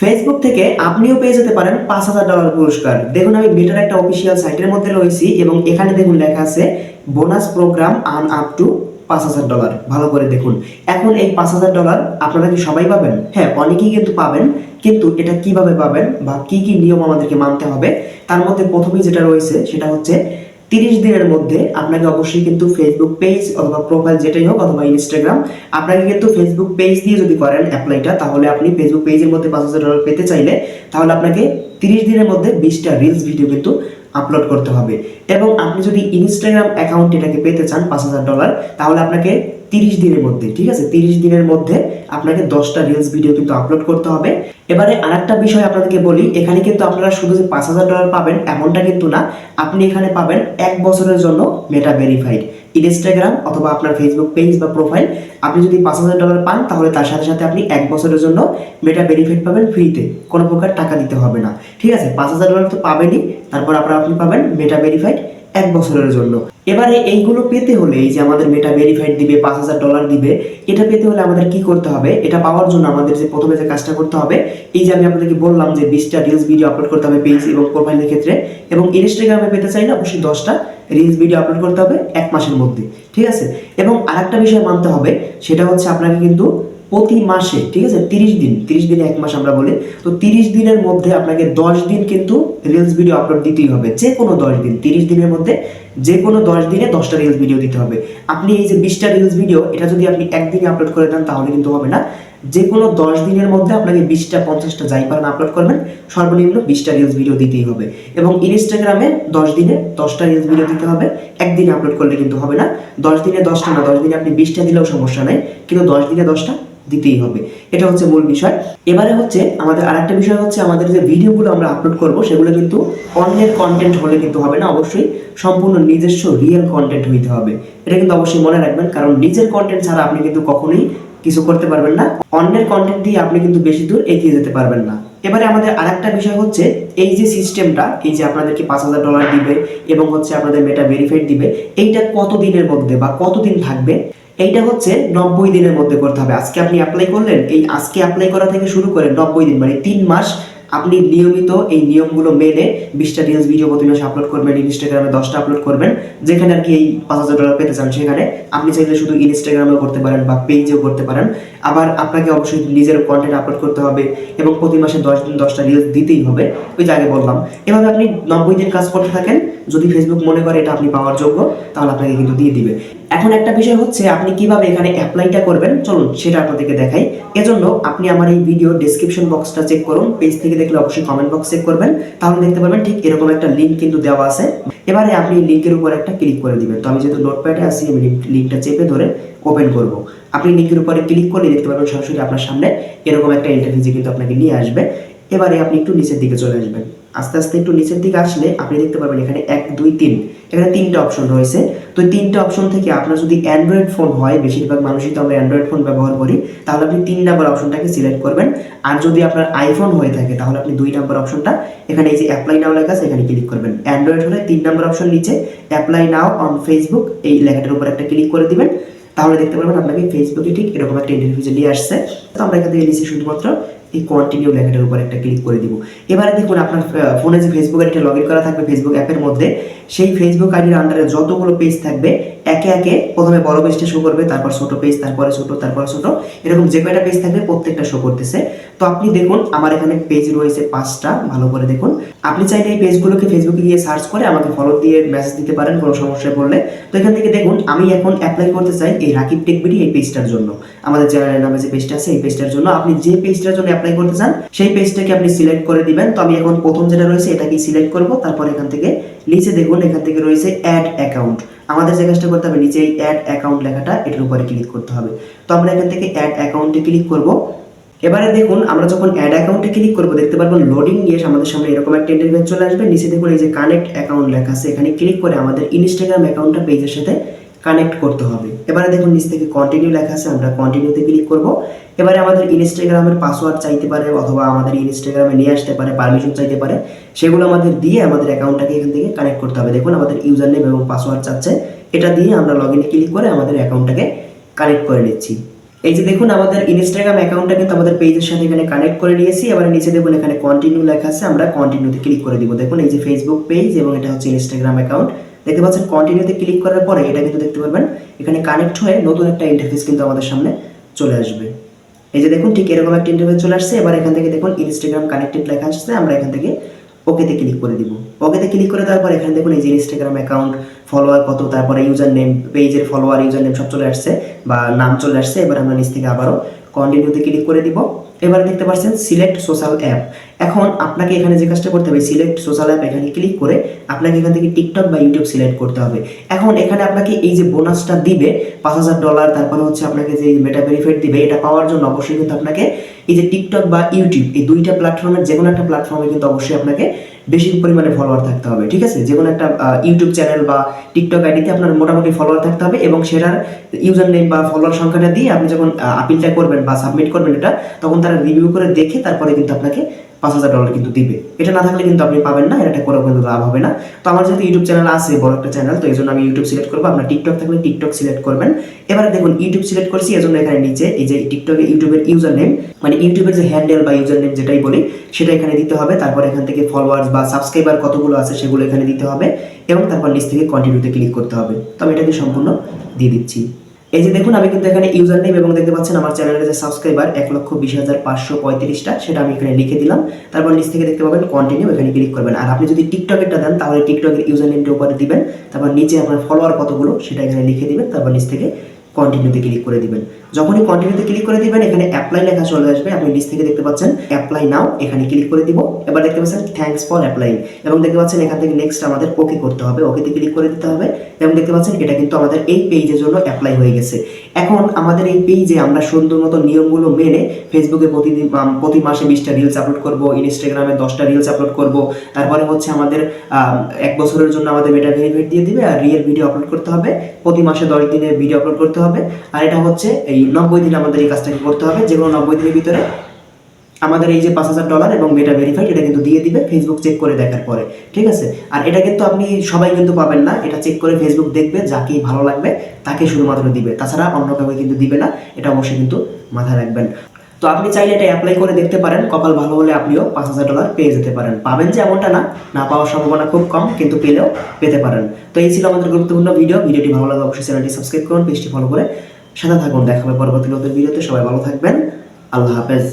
Facebook থেকে আপনিও পেয়ে যেতে পারেন পাঁচ হাজার ডলার পুরস্কার। দেখুন, আমি মেটার একটা অফিসিয়াল সাইটের মধ্যে রয়েছি এবং এখানে দেখুন লেখা আছে বোনাস প্রোগ্রাম আন আপ টু পাঁচ হাজার ডলার। ভালো করে দেখুন। এখন এই পাঁচ হাজার ডলার আপনারা কি সবাই পাবেন? হ্যাঁ অনেকেই কিন্তু পাবেন, কিন্তু এটা কীভাবে পাবেন বা কি কি নিয়ম আমাদেরকে মানতে হবে? তার মধ্যে প্রথমেই যেটা রয়েছে সেটা হচ্ছে তিরিশ দিনের মধ্যে আপনাকে অবশ্যই কিন্তু ফেসবুক পেজ অথবা প্রোফাইল যেটাই হোক অথবা ইনস্টাগ্রাম আপনাকে কিন্তু ফেসবুক পেজ দিয়ে যদি করেন অ্যাপ্লাইটা তাহলে আপনি ফেসবুক পেজের মধ্যে পাঁচ হাজার ডলার পেতে চাইলে, তাহলে আপনাকে তিরিশ দিনের মধ্যে বিশটা রিলস ভিডিও কিন্তু আপলোড করতে হবে। এবং আপনি যদি ইনস্টাগ্রাম অ্যাকাউন্ট এটাকে পেতে চান পাঁচ হাজার ডলার তাহলে আপনাকে তিরিশ দিনের মধ্যে, ঠিক আছে? তিরিশ দিনের মধ্যে আপনাকে দশটা রিলস ভিডিও কিন্তু আপলোড করতে হবে। এবারে আরেকটা বিষয় আপনাদেরকে বলি, এখানে কিন্তু আপনারা শুধু যে পাঁচ হাজার ডলার পাবেন, এমনটা কিন্তু না। আপনি এখানে পাবেন এক বছরের জন্য মেটা ভেরিফাইড ইনস্টাগ্রাম অথবা আপনার ফেসবুক পেজ বা প্রোফাইল আপনি যদি পাঁচ হাজার ডলার পান, তাহলে তার সাথে সাথে আপনি এক বছরের জন্য মেটা বেনিফিট পাবেন ফ্রিতে কোনো প্রকার টাকা দিতে হবে না। ঠিক আছে? পাঁচ হাজার ডলার তো পাবেনই। তারপর আপনার আপনি পাবেন মেটা ভেরিফাইড এক বছরের জন্য। এবারে এইগুলো পেতে হলে এই যে আমাদের মেটা ভেরিফাইড দিবে, পাঁচ হাজার ডলার দিবে, এটা পেতে হলে আমাদের কি করতে হবে? এটা পাওয়ার জন্য আমাদের যে প্রথমে যে কাজটা করতে হবে, এই যে আমি আপনাদেরকে বললাম যে বিশটা রিলস ভিডিও আপলোড করতে হবে পেজ এবং প্রোফাইলের ক্ষেত্রে, এবং ইনস্টাগ্রামে পেতে চাইলে অবশ্যই দশটা রিলস ভিডিও আপলোড করতে হবে এক মাসের মধ্যে, ঠিক আছে? এবং আরেকটা বিষয় মানতে হবে, সেটা হচ্ছে আপনাকে কিন্তু প্রতি মাসে, ঠিক আছে? তিরিশ দিন, তিরিশ দিনে এক মাস আমরা বলি। তো তিরিশ দিনের মধ্যে আপনাকে দশ দিন কিন্তু রিলস ভিডিও আপলোড দিতেই হবে। যে কোনো দশ দিন, তিরিশ দিনের মধ্যে যে কোনো দশ দিনে দশটা রিলস ভিডিও দিতে হবে। আপনি এই যে বিশটা রিলস ভিডিও এটা যদি আপনি একদিনে আপলোড করে দেন, তাহলে কিন্তু হবে না। যে কোনো দশ দিনের মধ্যে আপনাকে বিশটা, পঞ্চাশটা যাই পারেন আপলোড করবেন, সর্বনিম্ন বিশটা রিলস ভিডিও দিতেই হবে। এবং ইনস্টাগ্রামে দশ দিনে দশটা রিলস ভিডিও দিতে হবে, একদিনে আপলোড করলে কিন্তু হবে না। দশ দিনে দশটা না, দশ দিনে আপনি বিশটা দিলেও সমস্যা নেই, কিন্তু দশ দিনে দশটা দিতেই হবে। এটা হচ্ছে মূল বিষয়। এবারে হচ্ছে আমাদের আরেকটা বিষয় হচ্ছে আমাদের যে ভিডিওগুলো আমরা আপলোড করব, সেগুলো কিন্তু অন্যের কন্টেন্ট হলে কিন্তু হবে না, অবশ্যই সম্পূর্ণ নিজস্ব রিয়েল কন্টেন্ট হইতে হবে। এটা কিন্তু অবশ্যই মনে রাখবেন, কারণ নিজের কন্টেন্ট ছাড়া আপনি কিন্তু কখনোই কিছু করতে পারবেন না। অন্যের কন্টেন্ট দিয়ে আপনি কিন্তু বেশি দূর এগিয়ে যেতে পারবেন না। এবারে আমাদের আরেকটা বিষয় হচ্ছে, এই যে সিস্টেমটা এই যে আপনাদেরকে পাঁচ হাজার ডলার দিবে এবং হচ্ছে আপনাদের মেটা ভেরিফাইড দিবে, এইটা কত দিনের মধ্যে বা কতদিন থাকবে? এইটা হচ্ছে নব্বই দিনের মধ্যে করতে হবে। আজকে আপনি অ্যাপ্লাই করলেন, এই আজকে অ্যাপ্লাই করা থেকে শুরু করে নব্বই দিন মানে তিন মাস আপনি নিয়মিত এই নিয়মগুলো মেনে বিশটা রিলস ভিডিও প্রতি মাসে আপলোড করবেন ইনস্টাগ্রামে দশটা আপলোড করবেন, যেখানে আর কি এই পাঁচ হাজার ডলার পেতে চান সেখানে। আপনি চাইলে শুধু ইনস্টাগ্রামেও করতে পারেন বা পেজেও করতে পারেন। আবার আপনাকে অবশ্যই নিজের কন্টেন্ট আপলোড করতে হবে এবং প্রতি মাসে দশ দিন দশটা রিলস দিতেই হবে, ওই যে আগে বললাম। এভাবে আপনি নব্বই দিন কাজ করতে থাকেন, যদি ফেসবুক মনে করে এটা আপনি পাওয়ার যোগ্য, তাহলে আপনাকে কিন্তু দিয়ে দিবে। এখন একটা বিষয় হচ্ছে, আপনি কীভাবে এখানে অ্যাপ্লাইটা করবেন? চলুন, সেটা আপনাদেরকে দেখাই। এজন্য আপনি আমার এই ভিডিও ডেসক্রিপশন বক্সটা চেক করুন পেজ থেকে দেখলে অবশ্যই কমেন্ট বক্স চেক করবেন। তাহলে দেখতে পাবেন ঠিক এরকম একটা লিঙ্ক কিন্তু দেওয়া আছে। এবারে আপনি লিঙ্কের উপর একটা ক্লিক করে দিবেন। তো আমি যেহেতু নোটপ্যাডে আছি, আমি লিঙ্কটা চেপে ধরে ওপেন করব। আপনি লিঙ্কের উপরে ক্লিক করলে দেখতে পাবেন সরাসরি আপনার সামনে এরকম একটা ইন্টারভিউ কিন্তু আপনাকে নিয়ে আসবে। এবারে আপনি একটু নিচের দিকে চলে আসবেন। আস্তে আস্তে একটু নিচের দিকে আসলে আপনি দেখতে পাবেন এখানে এক, দুই, তিন। এখানে তিনটা অপশন রয়েছে। তো তিনটা অপশন থেকে আপনার যদি অ্যান্ড্রয়েড ফোন হয়, বেশিরভাগ মানুষই তো আমরা অ্যান্ড্রয়েড ফোন ব্যবহার করি, তাহলে আপনি তিন নাম্বার অপশনটাকে সিলেক্ট করবেন। আর যদি আপনার আইফোন হয়ে থাকে, তাহলে আপনি দুই নাম্বার অপশনটা এখানে এই যে অ্যাপ্লাই নাও লেখা আছে, এখানে ক্লিক করবেন। অ্যান্ড্রয়েড হলে তিন নাম্বার অপশন নিচে অ্যাপ্লাই নাও অন ফেসবুক এই লেখাটার উপর একটা ক্লিক করে দিবেন। তাহলে দেখতে পারবেন আপনাকে ফেসবুকে ঠিক এরকম একটা ইন্টারভিউ নিয়ে আসছে। তো আমরা এখান থেকে নিচে শুধুমাত্র এই কন্টিনিউ লেখাটার উপর একটা ক্লিক করে দিব। এবারে দেখুন আপনার ফোনে যে ফেসবুক আইডিটা লগ ইন করা থাকবে ফেসবুক অ্যাপের মধ্যে, সেই ফেসবুক আইডির আন্ডারে যতগুলো পেজ থাকবে, একে একে প্রথমে বড় পেজটা শো করবে, তারপর ছোট পেজ তারপরে ছোট তারপরে ছোট, এরকম যে কয়টা পেজ থাকবে প্রত্যেকটা শো করতেছে। তো আপনি দেখুন, আমার এখানে পেজ রয়েছে পাঁচটা, ভালো করে দেখুন। আপনি চাইলে এই পেজগুলোকে ফেসবুকে গিয়ে সার্চ করে আমাকে ফলো দিয়ে মেসেজ দিতে পারেন, কোনো সমস্যায় পড়লে। তো এখান থেকে দেখুন, আমি এখন অ্যাপ্লাই করতে চাই এই রাকিব টেকবিডি এই পেজটার জন্য। আমাদের চ্যানেলের নামে যে পেজটা আছে, এই পেজটার জন্য আপনি যে পেজটার জন্য অ্যাপ্লাই করতে চান, সেই পেজটাকে আপনি সিলেক্ট করে দিবেন। তো আমি এখন প্রথম যেটা রয়েছে এটাকে সিলেক্ট করব। তারপর এখান থেকে নিচে দেখুন, এখান থেকে রয়েছে অ্যাড অ্যাকাউন্ট আমাদের যে কাজটা করতে হবে, নিচে এই অ্যাড অ্যাকাউন্ট লেখাটা এটার উপরে ক্লিক করতে হবে। তো আমরা এখান থেকে অ্যাড অ্যাকাউন্টে ক্লিক করব। এবারে দেখুন, আমরা যখন অ্যাড অ্যাকাউন্টে ক্লিক করব, দেখতে পারব লোডিং নিয়ে আমাদের সামনে এরকম একটা ইন্টারভিউ চলে আসবে। নিচে দেখুন, এই যে কানেক্ট অ্যাকাউন্ট লেখা আছে, এখানে ক্লিক করে আমাদের ইনস্টাগ্রাম অ্যাকাউন্টটা পেজের সাথে কানেক্ট করতে হবে। এবারে দেখুন নিচ থেকে কন্টিনিউ লেখা আছে, আমরা কন্টিনিউতে ক্লিক করব। এবারে আমাদের ইনস্টাগ্রামের পাসওয়ার্ড চাইতে পারে অথবা আমাদের ইনস্টাগ্রামে নিয়ে আসতে পারে পারমিশন চাইতে পারে, সেগুলো আমাদের দিয়ে আমাদের অ্যাকাউন্টটাকে এখান থেকে কানেক্ট করতে হবে। দেখুন আমাদের ইউজার নেম এবং পাসওয়ার্ড চাচ্ছে, এটা দিয়ে আমরা লগ ইনে ক্লিক করে আমাদের অ্যাকাউন্টটাকে কানেক্ট করে নিচ্ছি। এই যে দেখুন আমাদের ইনস্টাগ্রাম অ্যাকাউন্টটা কিন্তু আমাদের পেজের সাথে এখানে কানেক্ট করে নিয়েছি, এবার নিচে দেখুন এখানে কন্টিনিউ লেখা আছে, আমরা কন্টিনিউতে ক্লিক করে দিব। দেখুন এই যে ফেসবুক পেজ এবং এটা হচ্ছে ইনস্টাগ্রাম অ্যাকাউন্ট দেখতে পাচ্ছেন কন্টিনিউতে ক্লিক করার পরে এটা কিন্তু দেখতে পারবেন, এখানে কানেক্ট হয়ে নতুন একটা ইন্টারফেস কিন্তু আমাদের সামনে চলে আসবে। এই যে দেখুন, ঠিক এরকম একটা ইন্টারফেস চলে আসছে, এবার এখান থেকে দেখুন ইনস্টাগ্রাম কানেক্টেড লেখা আসছে, আমরা এখান থেকে ওকেতে ক্লিক করে দিব। ওকেতে ক্লিক করে দেওয়ার পর এখানে দেখুন এই যে ইনস্টাগ্রাম অ্যাকাউন্ট ফলোয়ার কত, তারপরে ইউজার নেম পেজের ফলোয়ার ইউজার নেম সব চলে আসছে বা নাম চলে আসছে, এবার আমরা নিচ থেকে আবারও কন্টিনিউতে ক্লিক করে দিব। এবার দেখতে পাচ্ছেন সিলেক্ট সোশ্যাল অ্যাপ এখন আপনাকে এখানে যে কাজটা করতে হবে সিলেক্ট সোশ্যাল অ্যাপ এখানে ক্লিক করে আপনাকে এখান থেকে টিকটক বা ইউটিউব সিলেক্ট করতে হবে। এখন এখানে আপনাকে এই যে বোনাসটা দিবে, পাঁচ হাজার ডলার তারপরে হচ্ছে আপনাকে যে মেটা বেনিফিট দিবে, এটা পাওয়ার জন্য অবশ্যই কিন্তু আপনাকে এই যে টিকটক বা ইউটিউব এই দুইটা প্ল্যাটফর্মের যে কোনো একটা প্ল্যাটফর্মে কিন্তু অবশ্যই আপনাকে বেশি পরিমাণে ফলোয়ার থাকতে হবে, ঠিক আছে? যে কোনো একটা ইউটিউব চ্যানেল বা টিকটক আইডিতে আপনার মোটামুটি ফলোয়ার থাকতে হবে এবং সেটার ইউজার নেম বা ফলোয়ার সংখ্যাটা দিয়ে আপনি যখন আপিলটা করবেন বা সাবমিট করবেন এটা, তখন তারা রিভিউ করে দেখে তারপরে কিন্তু আপনাকে পাঁচ হাজার ডলার কিন্তু দিবে। এটা না থাকলে কিন্তু আপনি পাবেন না এটা করে কিন্তু লাভ হবে না। তো আমার যেহেতু ইউটিউব চ্যানেল আছে, বড় একটা চ্যানেল তো এই জন্য আমি ইউটিউব সিলেক্ট করব। আপনার টিকটক থাকলে টিকটক সিলেক্ট করবেন। এবারে দেখুন ইউটিউব সিলেক্ট করছি, এজন্য এখানে নিচে এই যে টিকটকে ইউটিউবের ইউজার নেম মানে ইউটিউবের যে হ্যান্ডেল বা ইউজার নেম যেটাই বলি, সেটা এখানে দিতে হবে। তারপর এখান থেকে ফলোয়ার্স বা সাবস্ক্রাইবার কতগুলো আছে, সেগুলো এখানে দিতে হবে। এবং তারপর নিচ থেকে কন্টিনিউতে ক্লিক করতে হবে। তো আমি এটাকে সম্পূর্ণ দিয়ে দিচ্ছি। এই যে দেখুন, আমি কিন্তু এখানে ইউজার নেম এবং দেখতে পাচ্ছেন আমার চ্যানেলের যে সাবস্ক্রাইবার এক লক্ষ বিশ হাজার পাঁচশো পঁয়ত্রিশটা, সেটা আমি এখানে লিখে দিলাম। তারপর নিচ থেকে দেখতে পাবেন কন্টিনিউ এখানে ক্লিক করবেন। আর আপনি যদি টিকটকেরটা দেন, তাহলে টিকটকের ইউজার নেমটা উপরে দিবেন। তারপর নিচে আপনার ফলোয়ার কতগুলো, সেটা এখানে লিখে দিবেন। তারপর নিচ থেকে কন্টিনিউতে ক্লিক করে দিবেন। যখনই কন্টিনিউতে ক্লিক করে দিবেন এখানে অ্যাপ্লাই লেখা চলে আসবে। আপনি লিস্ট থেকে দেখতে পাচ্ছেন অ্যাপ্লাই নাও এখানে ক্লিক করে দিব। এবার দেখতে পাচ্ছেন থ্যাঙ্কস ফর অ্যাপ্লাই এবং দেখতে পাচ্ছেন এখান থেকে নেক্সট আমাদের ওকে করতে হবে। ওকেতে ক্লিক করে দিতে হবে। এবং দেখতে পাচ্ছেন এটা কিন্তু আমাদের এই পেজের জন্য অ্যাপ্লাই হয়ে গেছে। এখন আমাদের এই পেজে আমরা সুন্দর মতো নিয়মগুলো মেনে ফেসবুকে প্রতিদিন প্রতি মাসে বিশটা রিলস আপলোড করব ইনস্টাগ্রামে দশটা রিলস আপলোড করব। তারপরে হচ্ছে আমাদের আম, এক বছরের জন্য আমাদের মেটা বেনিফিট দিয়ে দিবে আর রিয়েল ভিডিও আপলোড করতে হবে। প্রতি মাসে দশ দিনের ভিডিও আপলোড করতে হবে। আর এটা হচ্ছে এই নব্বই দিন আমাদের এই কাজটাকে করতে হবে। যে কোনো নব্বই দিনের ভিতরে আমাদের এই যে পাঁচ হাজার ডলার এবং মেটা ভেরিফাইড এটা কিন্তু দিয়ে দিবে ফেসবুক চেক করে দেখার পরে। ঠিক আছে? আর এটা কিন্তু আপনি সবাই কিন্তু পাবেন না। এটা চেক করে ফেসবুক দেখবে, যাকে ভালো লাগবে তাকে শুধুমাত্র দিবে। তাছাড়া অন্য কাউকে কিন্তু দিবে না। এটা অবশ্যই কিন্তু মাথায় রাখবেন। তো আপনি চাইলে এটা অ্যাপ্লাই করে দেখতে পারেন। কপাল ভালো হলে আপনিও পাঁচ হাজার ডলার পেয়ে যেতে পারেন। পাবেন যে এমনটা না না পাওয়ার সম্ভাবনা খুব কম, কিন্তু পেলেও পেতে পারেন। তো এই ছিল আমাদের গুরুত্বপূর্ণ ভিডিও। ভিডিওটি ভালো লাগে অবশ্যই চ্যানেলটি সাবস্ক্রাইব করুন পেজটি ফলো করে সাথে থাকুন দেখাবে পরবর্তী নতুন ভিডিওতে। সবাই ভালো থাকবেন। আল্লাহ হাফেজ।